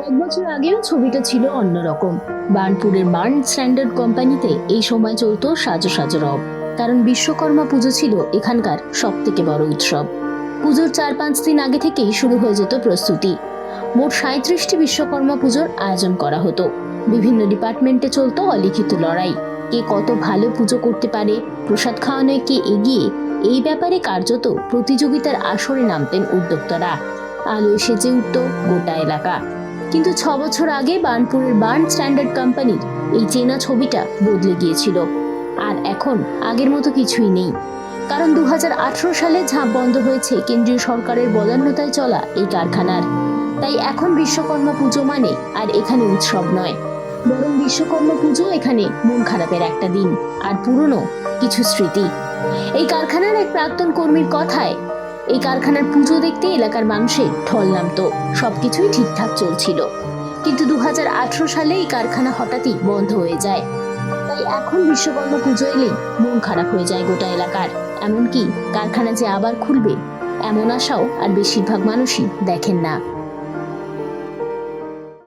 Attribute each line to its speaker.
Speaker 1: বছর আগেও ছবিটা ছিল অন্যরকম। বার্নপুরের বার্ন স্ট্যান্ডার্ড কোম্পানিতে এই সময় চলতো সাজো সাজো রব। কারণ বিশ্বকর্মা পুজো ছিল এখানকার সব থেকে বড় উৎসব। পুজোর চার পাঁচ দিন আগে থেকেই শুরু হয়ে যেত প্রস্তুতি। মোট সাঁত্রিশটি বিশ্বকর্মা পুজোর আয়োজন করা হতো। বিভিন্ন ডিপার্টমেন্টে চলত অলিখিত লড়াই। কে কত ভালো পুজো করতে পারে, প্রসাদ খাওয়ানোয় কে এগিয়ে, এই ব্যাপারে কার্যত প্রতিযোগিতার আসরে নামতেন উদ্যোক্তারা। আলোয় সেজে উঠত গোটা এলাকা। কিন্তু ছ বছর আগে বার্নপুরের বার্ন স্ট্যান্ডার্ড কোম্পানির এই চেনা ছবিটা বদলে গিয়েছিল। আর এখন আগের মতো কিছুই নেই। কারণ দু সালে ঝাঁপ বন্ধ হয়েছে কেন্দ্রীয় সরকারের বদান্যতায় চলা এই কারখানার। তাই এখন বিশ্বকর্মা পুজো মানে আর এখানে উৎসব নয়। বরং বিশ্বকর্মা পুজো এখানে মন খারাপের একটা দিন, আর পুরনো কিছু স্মৃতি। এই কারখানার এক প্রাক্তন কর্মীর কথায় এই কারখানার পুজো দেখতে এলাকার মানুষের ঢল নামত। সবকিছুই ঠিকঠাক চলছিল। কিন্তু দু হাজার আঠারো সালে এই কারখানা হঠাৎই বন্ধ হয়ে যায়। তাই এখন বিশ্বকর্মা পুজো এলেই মন খারাপ হয়ে যায় গোটা এলাকার। এমনকি কারখানা যে আবার খুলবে, এমন আশাও আর বেশিরভাগ মানুষই দেখেন না।